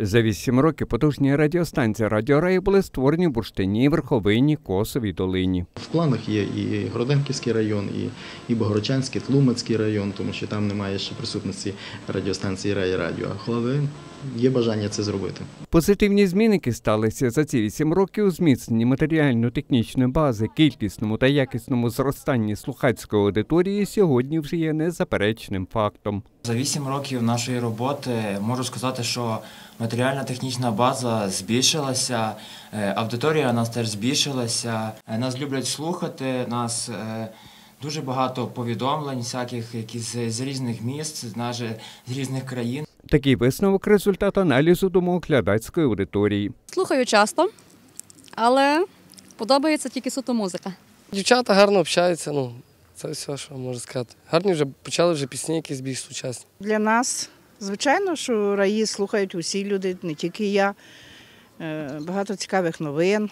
За вісім років потужні радіостанції Радіо Рай були створені в Бурштині, Верховині, Косовій долині. В планах є і Гроденківський район, і, і Богородчанський, Тлумацький район, тому що там немає ще присутності радіостанції Рай Радіо. Але є бажання це зробити. Позитивні зміни, які сталися за ці вісім років у зміцненні матеріально-технічної бази, кількісному та якісному зростанні слухацької аудиторії сьогодні вже є незаперечним фактом. За вісім років нашої роботи можу сказати, що матеріальна технічна база збільшилася, е, аудиторія у нас теж збільшилася. Е, Нас люблять слухати, нас е, дуже багато повідомлень, всяких, які з, з різних міст, навіть з різних країн. Такий висновок результат аналізу думок глядацької аудиторії. Слухаю часто, але подобається тільки суто музика. Дівчата гарно общаються, ну це все, що можу сказати. Гарні вже почали вже пісні, якісь більш сучасні. Для нас, звичайно, що раї слухають усі люди, не тільки я. Е, Багато цікавих новин.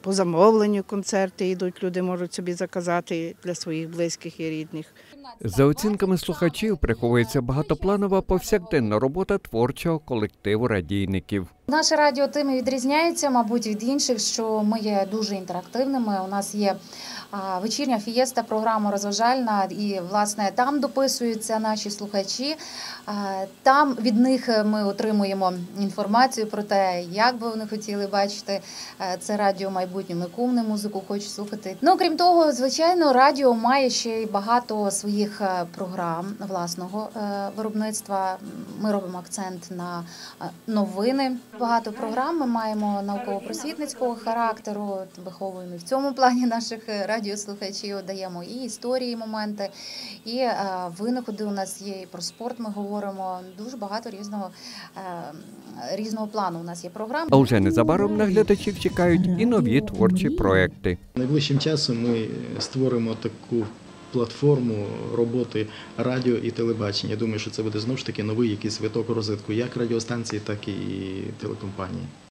По замовленню концерти йдуть, люди можуть собі заказати для своїх близьких і рідних. За оцінками слухачів приховується багатопланова повсякденна робота творчого колективу радійників. Наше радіо тим і відрізняється, мабуть, від інших, що ми є дуже інтерактивними. У нас є вечірня фієста, програма розважальна, і власне там дописуються наші слухачі. Там від них ми отримуємо інформацію про те, як би вони хотіли бачити е, це радіо в майбутньому, яку вони музику хочуть слухати. Ну крім того, звичайно, радіо має ще й багато своїх е, програм власного е, виробництва. Ми робимо акцент на е, новини. Багато програм ми маємо науково-просвітницького характеру. Виховуємо в цьому плані наших е, радіослухачів. Даємо і історії, моменти, і е, винаходи у нас є. І про спорт ми говоримо. Дуже багато різного е, різного плану. У нас є програми. А вже незабаром на глядачів чекають і нові творчі проекти. Найближчим часом ми створимо таку платформу роботи радіо і телебачення. Я думаю, що це буде знову ж таки новий якийсь виток розвитку як радіостанції, так і телекомпанії.